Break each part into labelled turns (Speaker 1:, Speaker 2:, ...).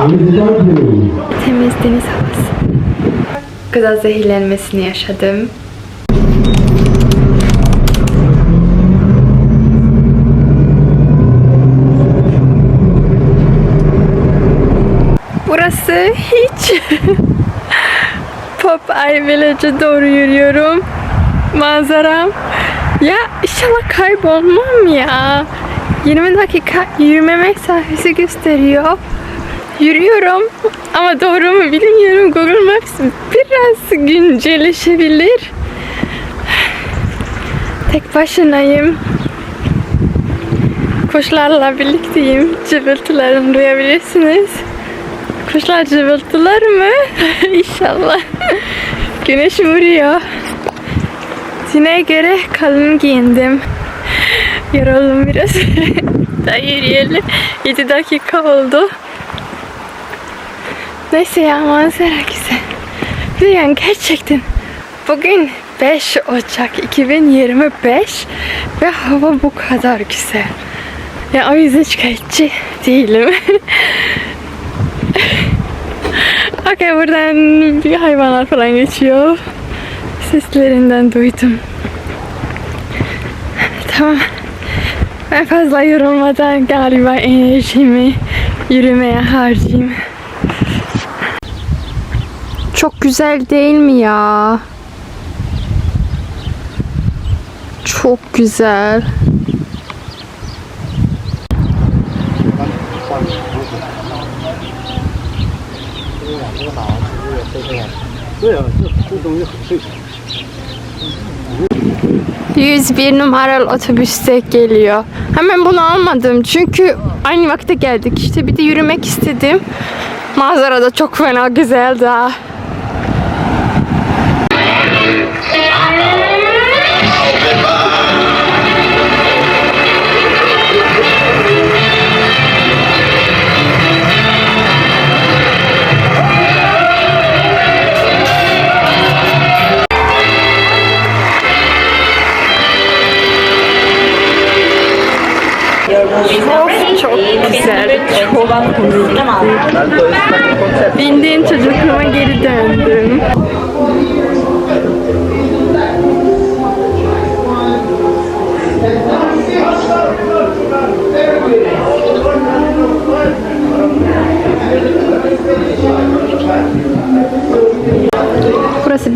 Speaker 1: Temiz deniz havası. Gıda zehirlenmesini yaşadım. Burası hiç. Pop Eye Village'e doğru yürüyorum. Manzaram. Ya inşallah kaybolmam ya. 20 dakika yürüme mesafesi gösteriyor. Yürüyorum ama doğru mu bilmiyorum. Google Maps biraz güncelleşebilir. Tek başınayım. Kuşlarla birlikteyim. Cıvıltılarını duyabilirsiniz. Kuşlar cıvıltılar mı? İnşallah. Güneş vuruyor. Düne göre kalın giyindim. Yoruldum biraz. Daha yürüyelim. 7 dakika oldu. Neyse ya manzara güzel. Yani gerçekten bugün 5 Ocak 2025 ve hava bu kadar güzel. Ya o yüzden şikayetçi değilim. Okey buradan bir hayvanlar falan geçiyor. Seslerinden duydum. Tamam. Ben fazla yorulmadan galiba enerjimi yürümeye harcayayım. Çok güzel değil mi ya? Çok güzel. ...101 numaralı otobüste geliyor. Hemen bunu almadım çünkü aynı vakte geldik. İşte bir de yürümek istedim. Manzara da çok fena güzeldi ha.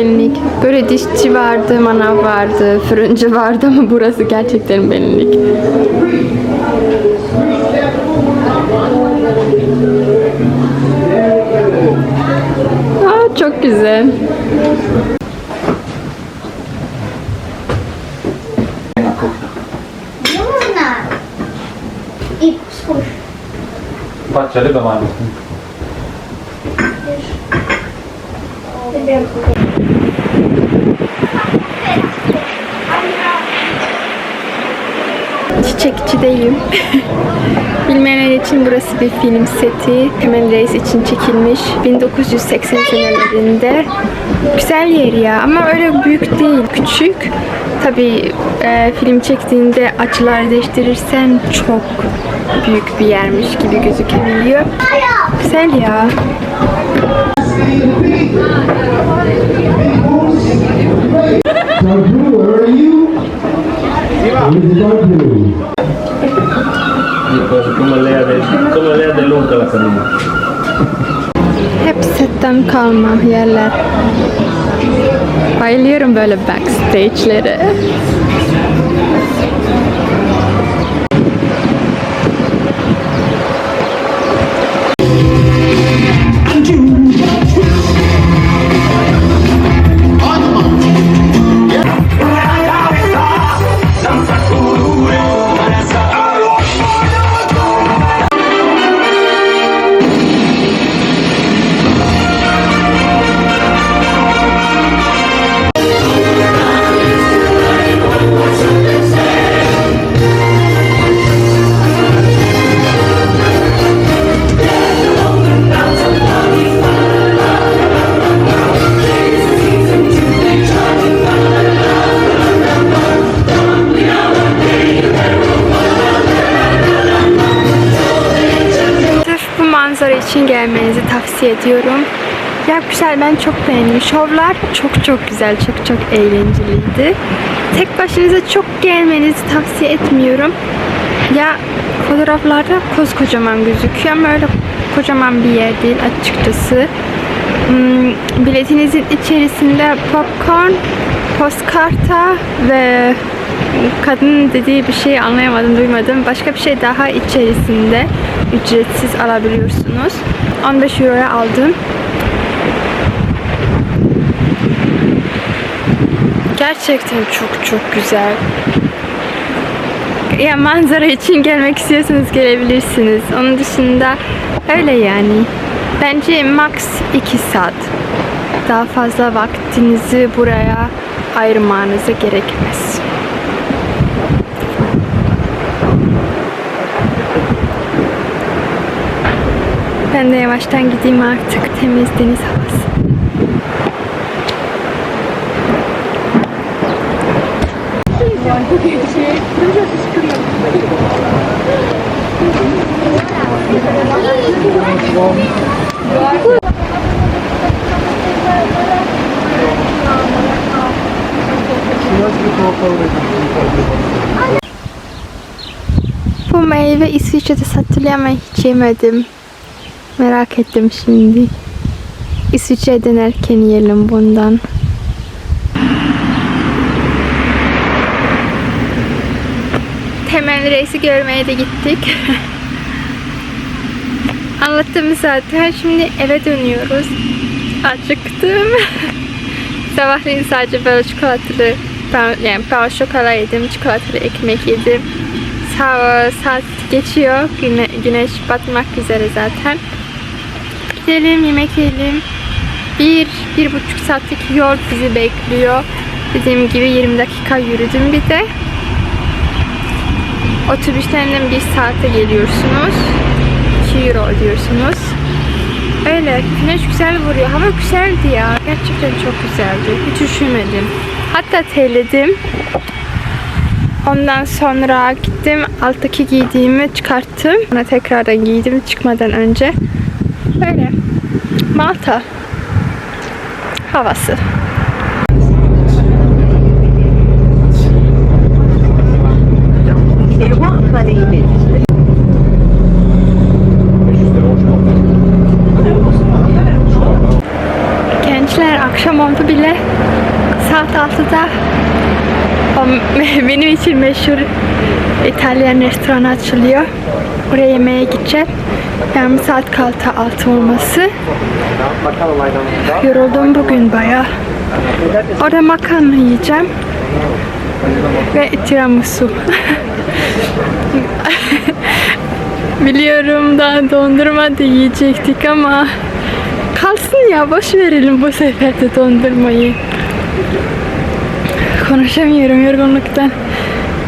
Speaker 1: Benlik. Böyle dişçi vardı, manav vardı, fırıncı vardı ama burası gerçekten Benlik. Aa, çok güzel.
Speaker 2: Można. I spójrz.
Speaker 3: Mamy.
Speaker 1: Çiçekçideyim. Bilmeyenler için burası bir film seti. Temel Reis için çekilmiş. 1980 senelerinde. Güzel yer ya ama öyle büyük değil. Küçük. Tabii e, film çektiğinde açılar değiştirirsen çok büyük bir yermiş gibi gözükebiliyor. Güzel ya.
Speaker 4: Now, Drew, where are you?
Speaker 1: Kalma yerler. Bayılıyorum böyle backstage'lere. Tavsiye ediyorum. Ya güzel ben çok beğendim. Şovlar çok çok güzel, çok çok eğlenceliydi. Tek başınıza çok gelmenizi tavsiye etmiyorum. Ya fotoğraflarda koskocaman gözüküyor ama öyle kocaman bir yer değil açıkçası. Hmm, biletinizin içerisinde popcorn, postkarta ve kadının dediği bir şey anlayamadım, duymadım. Başka bir şey daha içerisinde ücretsiz alabiliyorsunuz. 15 euroya aldım. Gerçekten çok çok güzel. Ya manzara için gelmek istiyorsanız gelebilirsiniz. Onun dışında öyle yani. Bence max 2 saat. Daha fazla vaktinizi buraya ayırmanıza gerekmez. Ben de yavaştan gideyim artık temiz deniz havası. Bu meyve İsviçre'de satılıyor ama hiç yemedim. Merak ettim şimdi. İsviçre'ye dönerken yiyelim bundan. Temel Reis'i görmeye de gittik. Anlattım zaten. Şimdi eve dönüyoruz. Acıktım. Sabahleyin sadece böyle çikolatalı, yani ben şokala yedim, çikolatalı ekmek yedim. Sağ saat geçiyor. Güne, güneş batmak üzere zaten. Gidelim, yemek yiyelim. Bir, bir buçuk saatlik yol bizi bekliyor. Dediğim gibi 20 dakika yürüdüm bir de. Otobüsten bir saate geliyorsunuz. 2 euro ödüyorsunuz. Öyle. Güneş güzel vuruyor. Hava güzeldi ya. Gerçekten çok güzeldi. Hiç üşümedim. Hatta terledim. Ondan sonra gittim. Alttaki giydiğimi çıkarttım. Sonra tekrardan giydim çıkmadan önce. Öyle. Malta. Havası. Gençler akşam oldu bile saat 6'da o benim için meşhur İtalyan restoranı açılıyor. Oraya yemeğe gideceğim. Yani saat kaldı 6 olması. Yoruldum bugün baya. Orada makarna yiyeceğim. Ve tiramisu. Biliyorum daha dondurma da yiyecektik ama kalsın ya boş verelim bu sefer de dondurmayı. Konuşamıyorum yorgunluktan.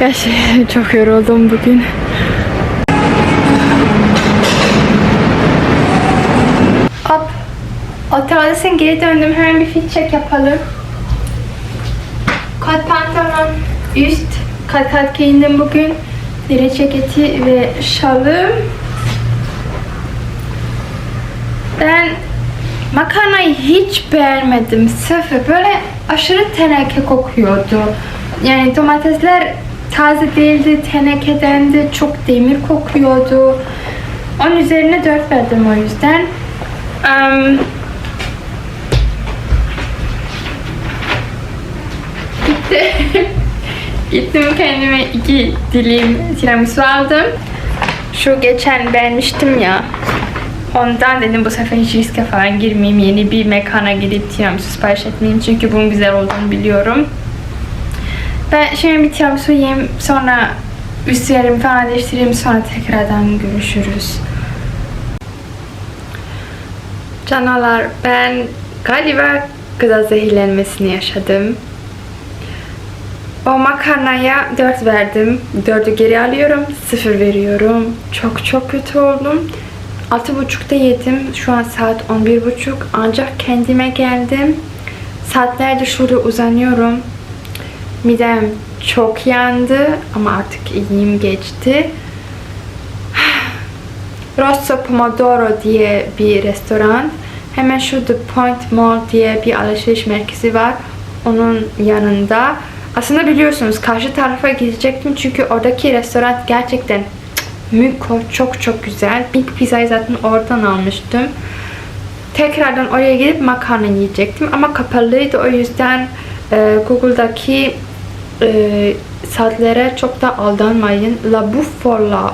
Speaker 1: Ya şey, çok yoruldum bugün. Oteldesine geri döndüm. Hemen bir fit check yapalım. Kot pantolon, üst, kat kat giyindim bugün. Deri ceketi ve şalım. Ben makarnayı hiç beğenmedim. Sıfır. Böyle aşırı teneke kokuyordu. Yani domatesler taze değildi, tenekedendi, çok demir kokuyordu. Onun üzerine 4 verdim o yüzden. Em, gitti. Gittim kendime iki dilim tiramisu aldım. Şu geçen beğenmiştim ya. Ondan dedim bu sefer hiç riske falan girmeyeyim. Yeni bir mekana gidip tiramisu sipariş etmeyeyim. Çünkü bunun güzel olduğunu biliyorum. Ben şimdi bir tiramisu yiyeyim. Sonra üstlerimi falan değiştireyim. Sonra tekrardan görüşürüz. Canalar ben galiba gıda zehirlenmesini yaşadım. O makarnaya 4 verdim. 4'ü geri alıyorum. 0 veriyorum. Çok çok kötü oldum. 6.30'da yedim. Şu an saat 11.30. Ancak kendime geldim. Saatlerce şurada uzanıyorum. Midem çok yandı ama artık iyiyim geçti. Rosso Pomodoro diye bir restoran. Hemen şu The Point Mall diye bir alışveriş merkezi var. Onun yanında. Aslında biliyorsunuz karşı tarafa gidecektim çünkü oradaki restoran gerçekten Müko çok çok güzel. İlk pizzayı zaten oradan almıştım. Tekrardan oraya gidip makarna yiyecektim ama kapalıydı o yüzden e, Google'daki e, saatlere çok da aldanmayın. La Buffalo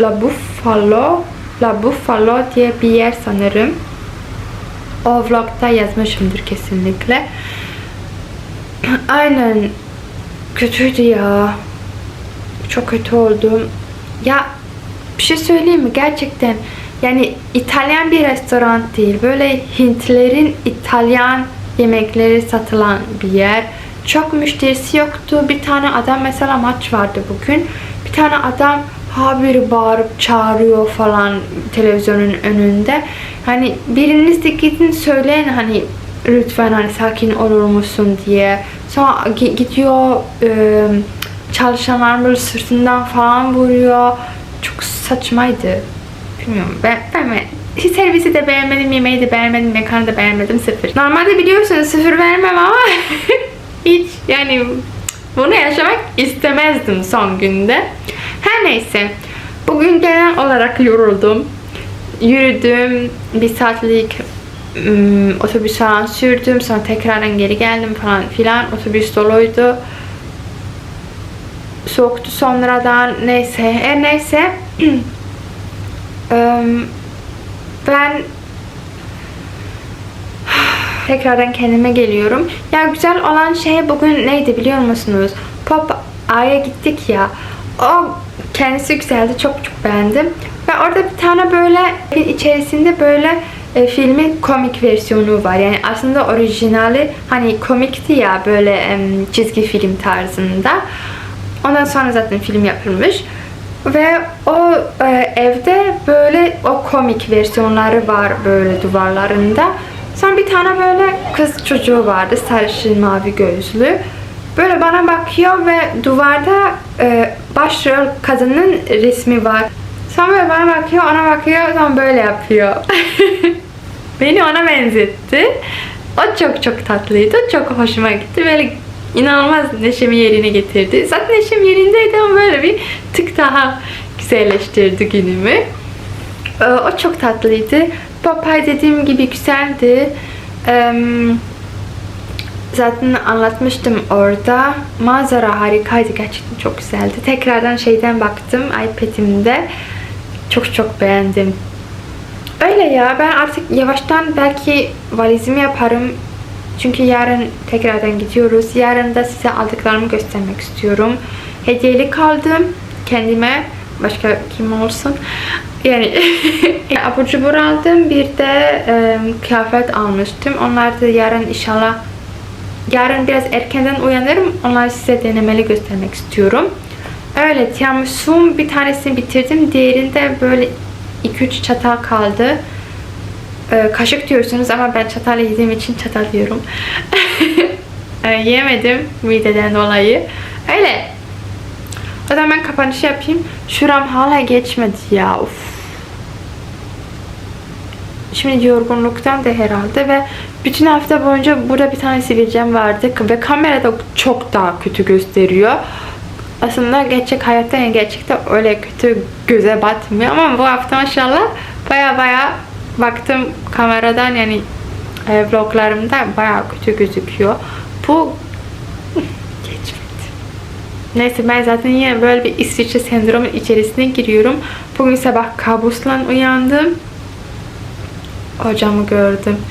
Speaker 1: La Buffalo La Buffalo diye bir yer sanırım. O vlogda yazmışımdır kesinlikle. Aynen kötüydü ya. Çok kötü oldum. Ya bir şey söyleyeyim mi? Gerçekten yani İtalyan bir restoran değil. Böyle Hintlerin İtalyan yemekleri satılan bir yer. Çok müşterisi yoktu. Bir tane adam mesela maç vardı bugün. Bir tane adam haberi bağırıp çağırıyor falan televizyonun önünde. Hani biriniz de gidin söyleyin hani lütfen hani sakin olur musun diye. Sonra gi- gidiyor e, çalışanlar böyle sırtından falan vuruyor. Çok saçmaydı. Bilmiyorum ben, ben, ben servisi de beğenmedim, yemeği de beğenmedim, mekanı da beğenmedim sıfır. Normalde biliyorsunuz sıfır vermem ama hiç yani bunu yaşamak istemezdim son günde. Her neyse. Bugün genel olarak yoruldum. Yürüdüm. Bir saatlik ım, otobüs falan sürdüm. Sonra tekrardan geri geldim falan filan. Otobüs doluydu. Soğuktu sonradan. Neyse. Her neyse. Ben tekrardan kendime geliyorum. Ya güzel olan şey bugün neydi biliyor musunuz? Pop A'ya gittik ya. O kendisi güzeldi. Çok çok beğendim. Ve orada bir tane böyle içerisinde böyle e, filmin komik versiyonu var. Yani aslında orijinali hani komikti ya böyle em, çizgi film tarzında. Ondan sonra zaten film yapılmış. Ve o e, evde böyle o komik versiyonları var böyle duvarlarında. Sonra bir tane böyle kız çocuğu vardı sarışın mavi gözlü. Böyle bana bakıyor ve duvarda e, başrol kadının resmi var. Sonra böyle bana bakıyor, ona bakıyor, sonra böyle yapıyor. Beni ona benzetti. O çok çok tatlıydı. Çok hoşuma gitti. Böyle inanılmaz neşemi yerine getirdi. Zaten neşem yerindeydi ama böyle bir tık daha güzelleştirdi günümü. Ee, O çok tatlıydı. Popeye dediğim gibi güzeldi. Zaten anlatmıştım orada. Manzara harikaydı. Gerçekten çok güzeldi. Tekrardan şeyden baktım iPad'imde. Çok çok beğendim. Öyle ya. Ben artık yavaştan belki valizimi yaparım. Çünkü yarın tekrardan gidiyoruz. Yarın da size aldıklarımı göstermek istiyorum. Hediyelik aldım kendime. Başka kim olsun. Yani abur cubur aldım. Bir de e, kıyafet almıştım. Onlar da yarın inşallah Yarın biraz erkenden uyanırım. Onları size denemeli göstermek istiyorum. Öyle tiramisu bir tanesini bitirdim. Diğerinde böyle 2-3 çatal kaldı. Ee, kaşık diyorsunuz ama ben çatal yediğim için çatal diyorum. ee, yemedim mideden dolayı. Öyle. O zaman ben kapanışı yapayım. Şuram hala geçmedi ya. Uf. Şimdi yorgunluktan da herhalde ve bütün hafta boyunca burada bir tane sivilcem vardı ve kamerada çok daha kötü gösteriyor. Aslında gerçek hayatta yani gerçekten öyle kötü göze batmıyor ama bu hafta maşallah baya baya baktım kameradan yani e, vloglarımda baya kötü gözüküyor. Bu geçmedi. Neyse ben zaten yine böyle bir İsviçre sendromu içerisine giriyorum. Bugün sabah kabusla uyandım hocamı gördüm.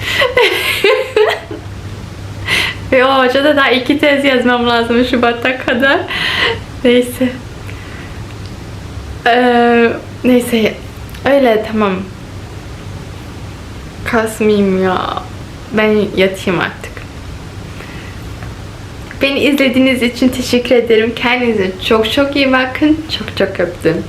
Speaker 1: Ve o hocada daha iki tez yazmam lazım Şubat'a kadar. Neyse. Ee, neyse. Öyle tamam. Kasmayayım ya. Ben yatayım artık. Beni izlediğiniz için teşekkür ederim. Kendinize çok çok iyi bakın. Çok çok öptüm.